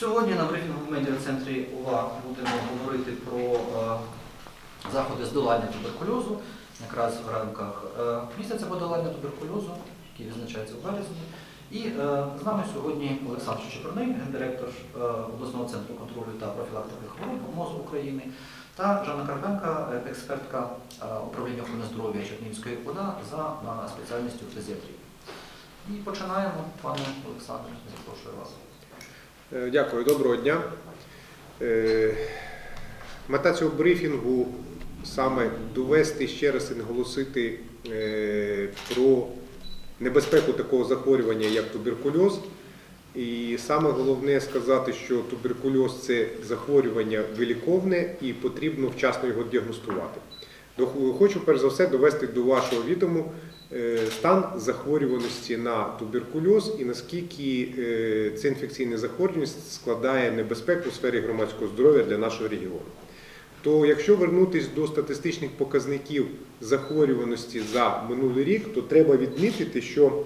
Сьогодні на брифінгу в медіа-центрі УВА будемо говорити про е, заходи з долання туберкульозу, якраз в рамках е, місяця подолання туберкульозу, який відзначається в березні. І е, з нами сьогодні Олександр Чепурний, гендиректор обласного центру контролю та профілактики хвороб МОЗ України, та Жанна Карпенка, експертка управління охорони здоров'я Чернігівської ОДА за спеціальністю фтизіатрії. І починаємо, пане Олександре, запрошую вас. Е, Дякую, доброго дня. Е, Мета цього брифінгу саме довести ще раз і наголосити е, про небезпеку такого захворювання, як туберкульоз. І саме головне сказати, що туберкульоз це захворювання виліковне і потрібно вчасно його діагностувати. Хочу перш за все довести до вашого відому стан захворюваності на туберкульоз і наскільки е, це інфекційне захворюваність складає небезпеку у сфері громадського здоров'я для нашого регіону. То якщо вернутися до статистичних показників захворюваності за минулий рік, то треба відмітити, що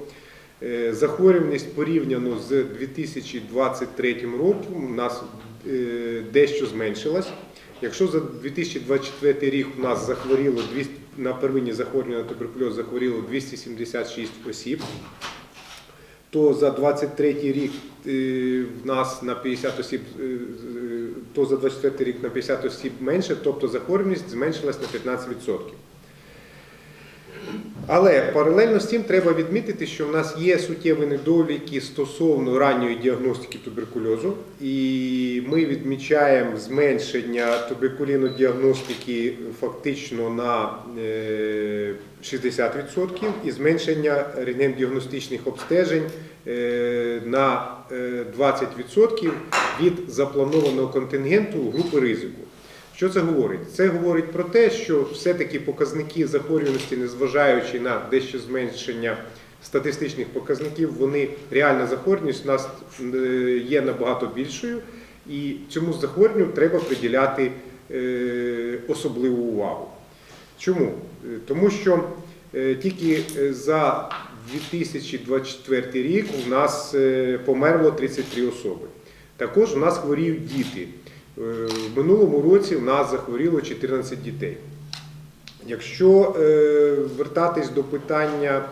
е, захворюваність порівняно з 2023 роком у нас е, дещо зменшилась. Якщо за 2024 рік у нас захворіло 200, на первинні захворювання на туберкульоз захворіло 276 осіб, то за 23 рік е, в нас на 50 осіб, е, е, то за 24 рік на 50 осіб менше, тобто захворюваність зменшилась на 15%. Але паралельно з цим треба відмітити, що в нас є суттєві недоліки стосовно ранньої діагностики туберкульозу, і ми відмічаємо зменшення туберкулінодіагностики фактично на е, 60% і зменшення рентген-діагностичних обстежень е, на е, 20% від запланованого контингенту групи ризику. Що це говорить? Це говорить про те, що все-таки показники захворюваності, незважаючи на дещо зменшення статистичних показників, вони реальна захворюваність у нас е, є набагато більшою, і цьому захворюванню треба приділяти е, особливу увагу. Чому? Е, Тому що тільки за 2024 рік у нас померло 33 особи. Також у нас хворіють діти. Е, В минулому році в нас захворіло 14 дітей. Якщо е, вертатись до питання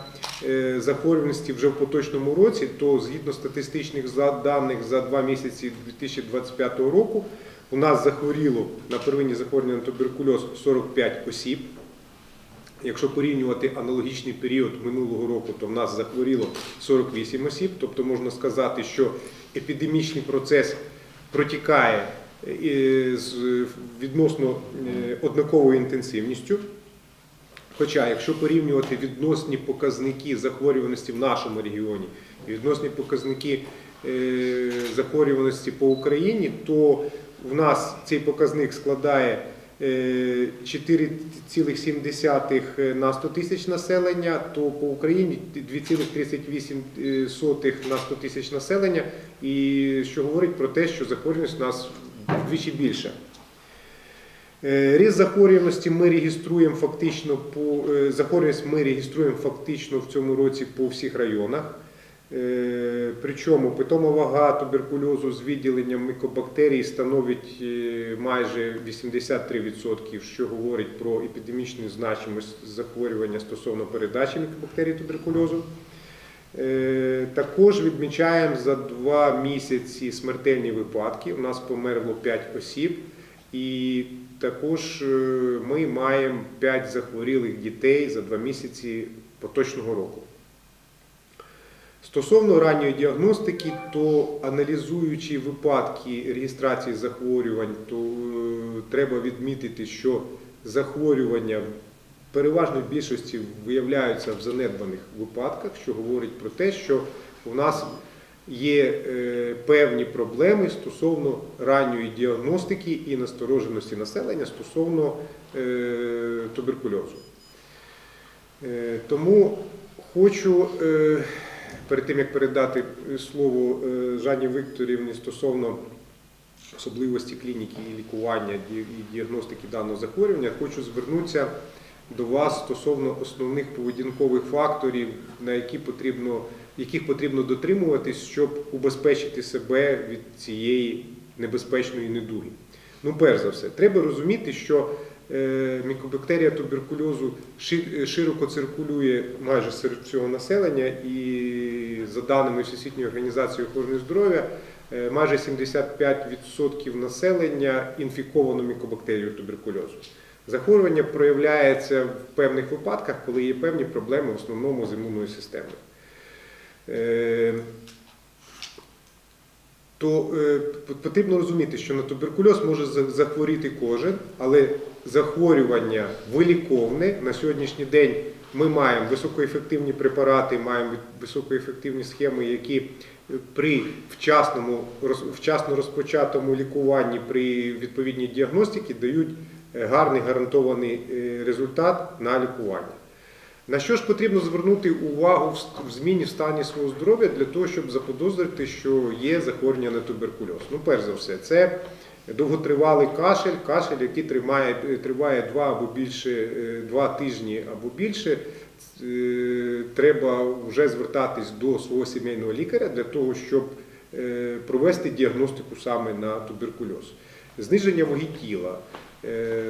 е, захворюваності вже в поточному році, то згідно статистичних даних за два місяці 2025 року у нас захворіло на первинні захворювання на туберкульоз 45 осіб. Якщо порівнювати аналогічний період минулого року, то в нас захворіло 48 осіб. Тобто можна сказати, що епідемічний процес протікає з відносно е, однаковою інтенсивністю. Хоча, якщо порівнювати відносні показники захворюваності в нашому регіоні і відносні показники е, захворюваності по Україні, то в нас цей показник складає е, 4,7 на 100 тисяч населення, то по Україні 2,38 на 100 тисяч населення, і що говорить про те, що захворюваність у нас вдвічі більша. Е, Ріст захворюваності ми реєструємо фактично по е, захворюваність ми реєструємо фактично в цьому році по всіх районах. Е, Причому питома вага туберкульозу з відділенням мікобактерій становить майже 83%, що говорить про епідемічну значимость захворювання стосовно передачі мікобактерій туберкульозу. Е, Також відмічаємо за два місяці смертельні випадки. У нас померло 5 осіб, і також е, ми маємо 5 захворілих дітей за два місяці поточного року. Стосовно ранньої діагностики, то аналізуючи випадки реєстрації захворювань, то е, треба відмітити, що захворювання в більшості виявляються в занедбаних випадках, що говорить про те, що у нас є е, певні проблеми стосовно ранньої діагностики і настороженості населення стосовно е, туберкульозу. Е, Тому хочу перед тим як передати слово Жанні Вікторівні стосовно особливості клініки і лікування і діагностики даного захворювання, хочу звернутися до вас стосовно основних поведінкових факторів, на які потрібно яких потрібно дотримуватись, щоб убезпечити себе від цієї небезпечної недуги. Ну, перш за все, треба розуміти, що е, мікобактерія туберкульозу широко циркулює майже серед всього населення, і за даними Всесвітньої організації охорони здоров'я, е, майже 75% населення інфіковано мікобактерією туберкульозу. Захворювання проявляється в певних випадках, коли є певні проблеми в основному з імунною системою. Е, то е, потрібно розуміти, що на туберкульоз може захворіти кожен, але захворювання виліковне. На сьогоднішній день ми маємо високоефективні препарати, маємо високоефективні схеми, які е, при вчасному, вчасно розпочатому лікуванні, при відповідній діагностиці дають гарний гарантований е, результат на лікування. На що ж потрібно звернути увагу в зміні в стані свого здоров'я для того, щоб заподозрити, що є захворювання на туберкульоз? Ну, перш за все, це довготривалий кашель, кашель, який тримає, триває два або більше, е, два тижні або більше. Е, Треба вже звертатись до свого сімейного лікаря для того, щоб е, провести діагностику саме на туберкульоз. Зниження ваги тіла, е,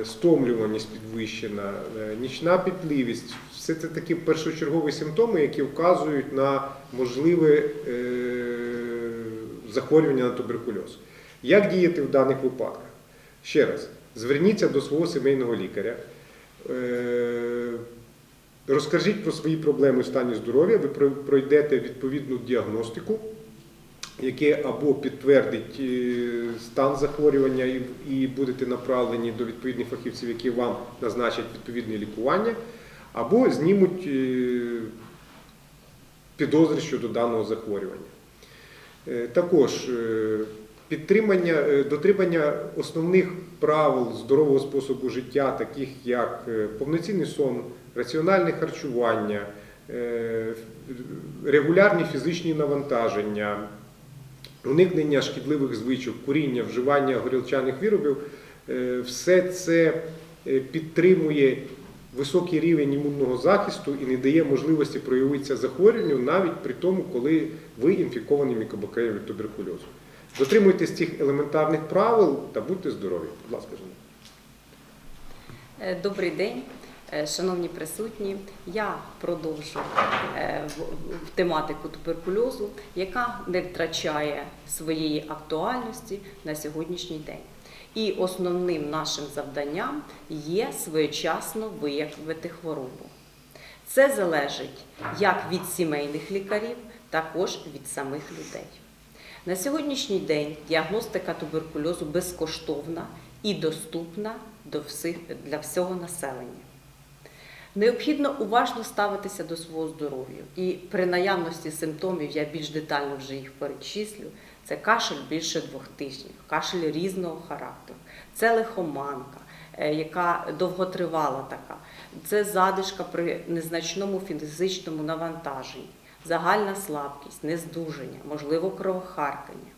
стомлюваність підвищена, е, нічна пітливість все це такі першочергові симптоми, які вказують на можливе е, захворювання на туберкульоз. Як діяти в даних випадках? Ще раз, зверніться до свого сімейного лікаря. Е, Розкажіть про свої проблеми в стані здоров'я, ви пройдете відповідну діагностику, яке або підтвердить е, стан захворювання і, будете направлені до відповідних фахівців, які вам назначать відповідне лікування, або знімуть е, підозри щодо даного захворювання. Е, Також підтримання, дотримання основних правил здорового способу життя, таких як повноцінний сон, раціональне харчування, регулярні фізичні навантаження, уникнення шкідливих звичок, куріння, вживання горілчаних виробів, е, все це е, підтримує високий рівень імунного захисту і не дає можливості проявитися захворюванню навіть при тому, коли ви інфіковані мікобактерією туберкульозу. Дотримуйтесь цих елементарних правил та будьте здорові. Будь ласка. Е, Добрий день, шановні присутні. Я продовжу е, тематику туберкульозу, яка не втрачає своєї актуальності на сьогоднішній день. І основним нашим завданням є своєчасно виявити хворобу. Це залежить як від сімейних лікарів, також від самих людей. На сьогоднішній день діагностика туберкульозу безкоштовна і доступна для всього населення. Необхідно уважно ставитися до свого здоров'я. І при наявності симптомів, я більш детально вже їх перечислю, це кашель більше двох тижнів, кашель різного характеру, це лихоманка, е, яка довготривала така, це задишка при незначному фізичному навантаженні, загальна слабкість, нездужання, можливо, кровохаркання.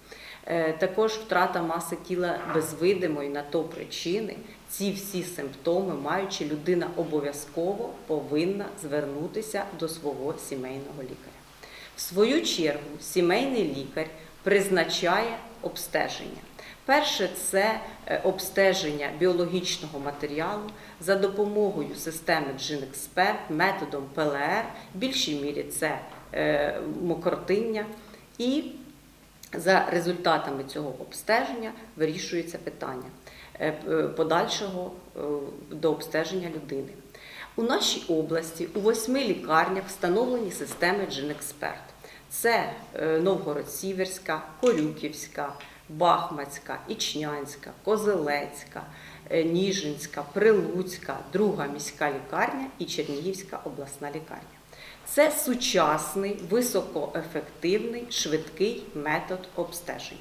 Е, Також втрата маси тіла без видимої на то причини. Ці всі симптоми, маючи людина обов'язково повинна звернутися до свого сімейного лікаря. В свою чергу, сімейний лікар призначає обстеження. Перше це е, обстеження біологічного матеріалу за допомогою системи GenExpert, методом ПЛР, в більшій мірі це е, мокротиння. І за результатами цього обстеження вирішується питання е, подальшого е, до обстеження людини. У нашій області у восьми лікарнях встановлені системи GenExpert. Це е, Новгород-Сіверська, Корюківська, Бахмацька, Ічнянська, Козелецька, е, Ніжинська, Прилуцька, друга міська лікарня і Чернігівська обласна лікарня. Це сучасний, високоефективний, швидкий метод обстеження.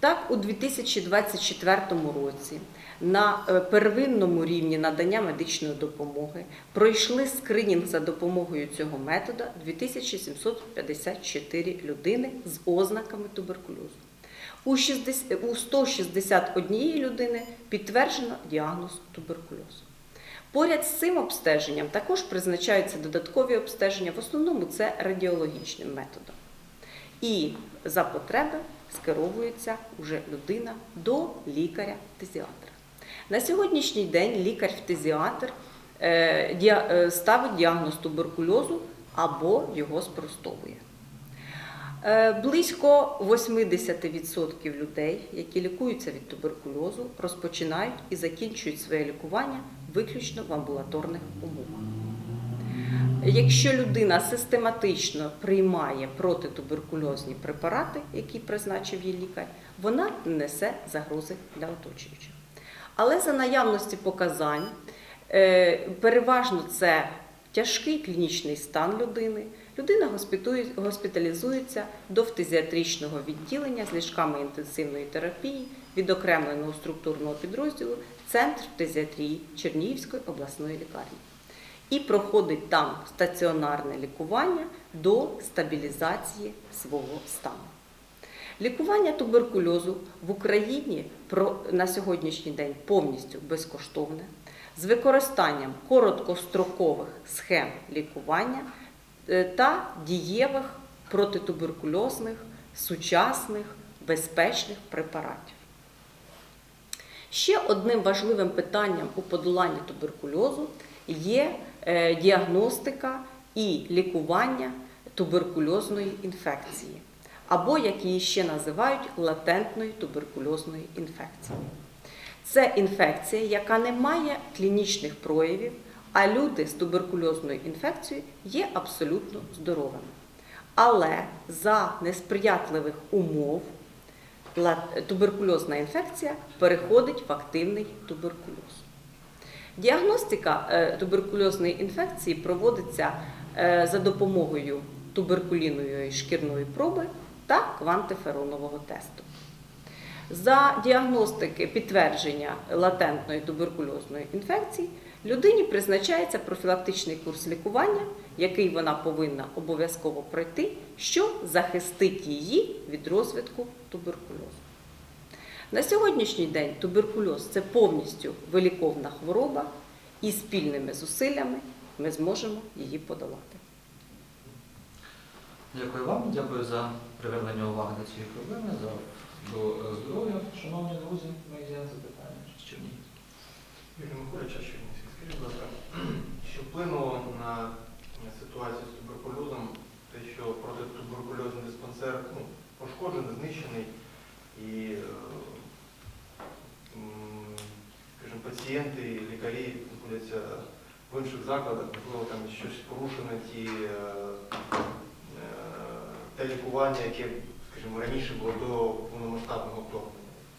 Так, у 2024 році на е, первинному рівні надання медичної допомоги пройшли скринінг за допомогою цього методу 2754 людини з ознаками туберкульозу. У 161 людини підтверджено діагноз туберкульозу. Поряд з цим обстеженням також призначаються додаткові обстеження, в основному це радіологічним методом. І за потреби скеровується вже людина до лікаря-фтизіатра. На сьогоднішній день лікар-фтизіатр е, е, ставить діагноз туберкульозу або його спростовує. Е, Близько 80% людей, які лікуються від туберкульозу, розпочинають і закінчують своє лікування виключно в амбулаторних умовах. Якщо людина систематично приймає протитуберкульозні препарати, які призначив їй лікар, вона несе загрози для оточуючих. Але за наявності показань, е, переважно це тяжкий клінічний стан людини. Людина госпіталізується до фтизіатричного відділення з ліжками інтенсивної терапії відокремленого структурного підрозділу Центр фтизіатрії Чернігівської обласної лікарні і проходить там стаціонарне лікування до стабілізації свого стану. Лікування туберкульозу в Україні на сьогоднішній день повністю безкоштовне, з використанням короткострокових схем лікування е, та дієвих протитуберкульозних, сучасних, безпечних препаратів. Ще одним важливим питанням у подоланні туберкульозу є е, діагностика і лікування туберкульозної інфекції, або як її ще називають латентної туберкульозної інфекції. Це інфекція, яка не має клінічних проявів, а люди з туберкульозною інфекцією є абсолютно здоровими. Але за несприятливих умов туберкульозна інфекція переходить в активний туберкульоз. Діагностика е, туберкульозної інфекції проводиться е, за допомогою туберкулінової шкірної проби та квантиферонового тесту. За діагностики підтвердження латентної туберкульозної інфекції людині призначається профілактичний курс лікування, який вона повинна обов'язково пройти, що захистить її від розвитку туберкульозу. На сьогоднішній день туберкульоз це повністю виліковна хвороба, і спільними зусиллями ми зможемо її подолати. Дякую вам, дякую за привернення уваги до цієї проблеми, за до е, здоров'я. Шановні друзі, мої є запитання з Чернігів. Юрій Миколаївич, а Чернігівський, скажіть, будь ласка, що вплинуло на ситуацію з туберкульозом, те, що протитуберкульозний диспансер ну, пошкоджений, знищений, і е, скажімо, пацієнти, і лікарі знаходяться в інших закладах, можливо, там щось порушено, ті, е, те лікування, яке, скажімо, раніше було до повномасштабного вторгнення.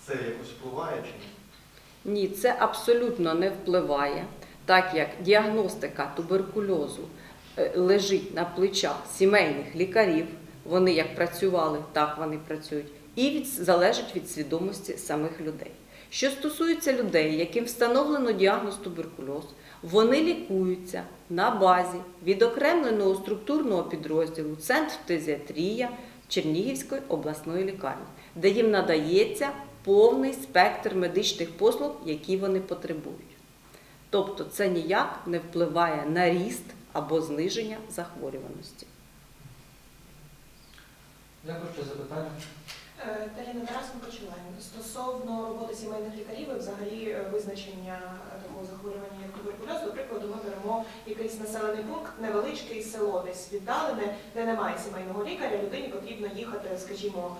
Це якось впливає чи ні? Ні, це абсолютно не впливає, так як діагностика туберкульозу е, лежить на плечах сімейних лікарів. Вони як працювали, так вони працюють, і від, залежить від свідомості самих людей. Що стосується людей, яким встановлено діагноз туберкульоз, вони лікуються на базі відокремленого структурного підрозділу Центр фтизіатрія Чернігівської обласної лікарні, де їм надається повний спектр медичних послуг, які вони потребують. Тобто це ніяк не впливає на ріст або зниження захворюваності. Дякую, що запитання. Е, Таліна Тарасенко Чулайн. Стосовно роботи сімейних лікарів і взагалі е, визначення е, такого захворювання як туберкульоз, до прикладу, ми беремо якийсь населений пункт, невеличкий село, десь віддалене, де немає сімейного лікаря, людині потрібно їхати, скажімо,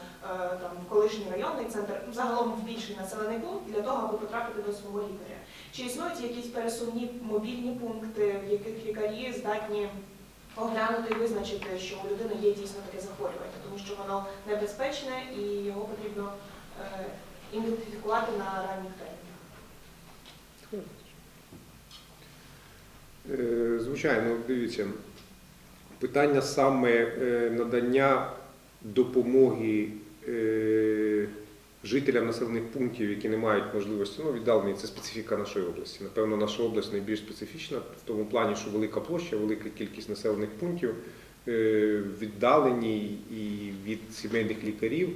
там в колишній районний центр, загалом в більший населений пункт для того, аби потрапити до свого лікаря. Чи існують якісь пересувні мобільні пункти, в яких лікарі здатні оглянути і визначити, що у людини є дійсно таке захворювання, тому що воно небезпечне і його потрібно е, ідентифікувати на ранніх термінах. Е, Звичайно, дивіться, питання саме е, надання допомоги жителям населених пунктів, які не мають можливості, ну, віддалені, це специфіка нашої області. Напевно, наша область найбільш специфічна в тому плані, що велика площа, велика кількість населених пунктів е, віддалені і від сімейних лікарів.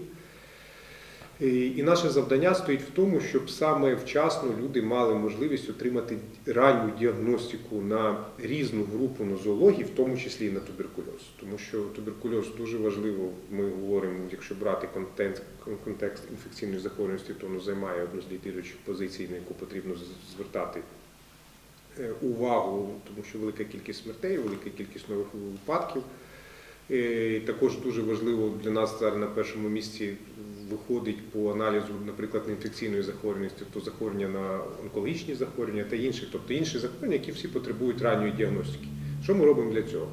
І і наше завдання стоїть в тому, щоб саме вчасно люди мали можливість отримати ранню діагностику на різну групу нозології, в тому числі і на туберкульоз. Тому що туберкульоз дуже важливо, ми говоримо, якщо брати контекст, контекст інфекційної захворюваності, то воно займає одну з лідируючих позицій, на яку потрібно звертати е, увагу, тому що велика кількість смертей, велика кількість нових випадків. Е, Також дуже важливо для нас зараз на першому місці виходить по аналізу, наприклад, інфекційної захворюваності, то захворювання на онкологічні захворювання та інші, тобто інші захворювання, які всі потребують ранньої діагностики. Що ми робимо для цього?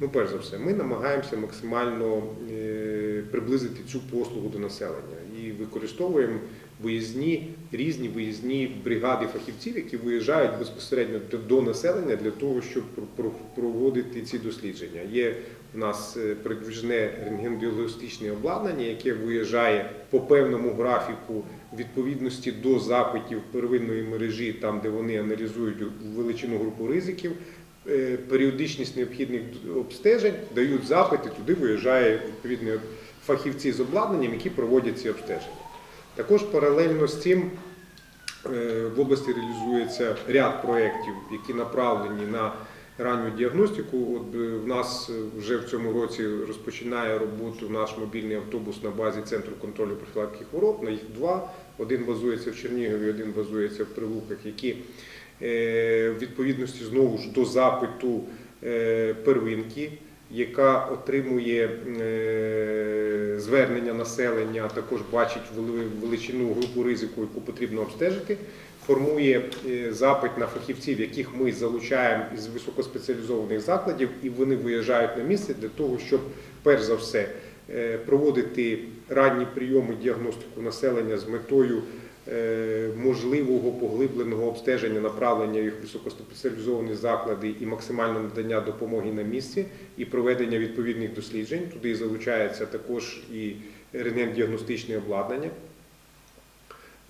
Ну, перш за все, ми намагаємося максимально е, приблизити цю послугу до населення і використовуємо виїзні різні виїзні бригади фахівців, які виїжджають безпосередньо до- населення для того, щоб про- про- проводити ці дослідження. Є у нас е, передвіжне рентгендіагностичне обладнання, яке виїжджає по певному графіку відповідності до запитів первинної мережі, там де вони аналізують величину групу ризиків. е, Періодичність необхідних обстежень дають запити, туди виїжджає відповідні фахівці з обладнанням, які проводять ці обстеження. Також паралельно з цим е, в області реалізується ряд проєктів, які направлені на ранню діагностику. От е, в нас е, вже в цьому році розпочинає роботу наш мобільний автобус на базі центру контролю профілактики хвороб. На їх два. Один базується в Чернігові, один базується в Прилуках, які е, в відповідності знову ж до запиту первинки, яка отримує звернення населення, також бачить величину групу ризику, яку потрібно обстежити, формує е, запит на фахівців, яких ми залучаємо із високоспеціалізованих закладів, і вони виїжджають на місце для того, щоб перш за все е, проводити ранні прийоми діагностику населення з метою е, можливого поглибленого обстеження направлення їх високоспеціалізовані заклади і максимальне надання допомоги на місці і проведення відповідних досліджень. Туди залучається також і рентген-діагностичне обладнання.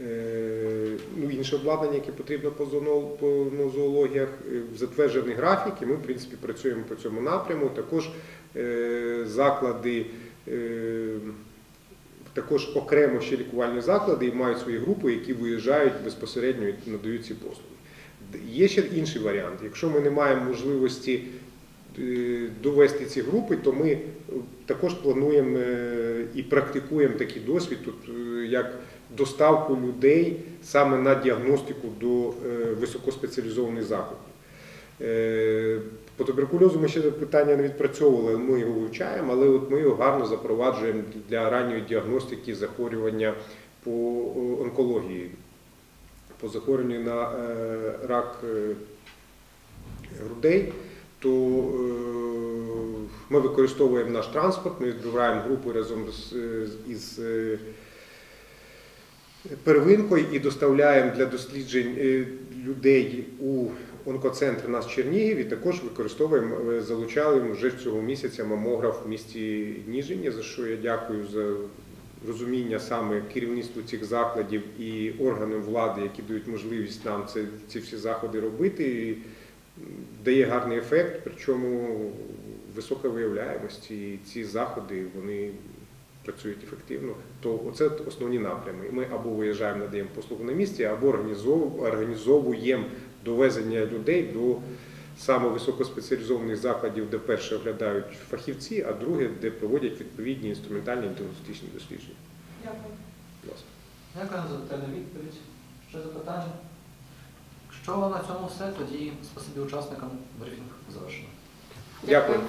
Е, Ну, інше обладнання, яке потрібно по по нозоологіях, Е, затверджений графік, і ми, в принципі, працюємо по цьому напряму. Також е, заклади, також окремо ще лікувальні заклади і мають свої групи, які виїжджають безпосередньо і надають ці послуги. Є ще інший варіант. Якщо ми не маємо можливості довести ці групи, то ми також плануємо і практикуємо такий досвід, тут, як доставку людей саме на діагностику до е, високоспеціалізованих закладів. Е, По туберкульозу ми ще питання не відпрацьовували, ми його вивчаємо, але от ми його гарно запроваджуємо для ранньої діагностики захворювання по онкології, по захворюванню на е, рак е, грудей, то е, ми використовуємо наш транспорт, ми відбираємо групи разом із е, первинкою і доставляємо для досліджень е, людей у онкоцентр наш Чернігів і також використовуємо, е, залучали вже цього місяця мамограф в місті Ніжині, за що я дякую за розуміння саме керівництву цих закладів і органам влади, які дають можливість нам це, ці всі заходи робити. І, дає гарний ефект, причому висока виявляємость. І ці заходи вони працюють ефективно. То оце основні напрями. Ми або виїжджаємо, надаємо послугу на місці, або організовуємо, організовуємо довезення людей до саме високоспеціалізованих закладів, де перше оглядають фахівці, а друге, де проводять відповідні інструментальні діагностичні дослідження. Дякую. Дякую за детальну відповідь. Ще запитання? Якщо на цьому все, тоді спасибі учасникам брифінг завершено. Дякую.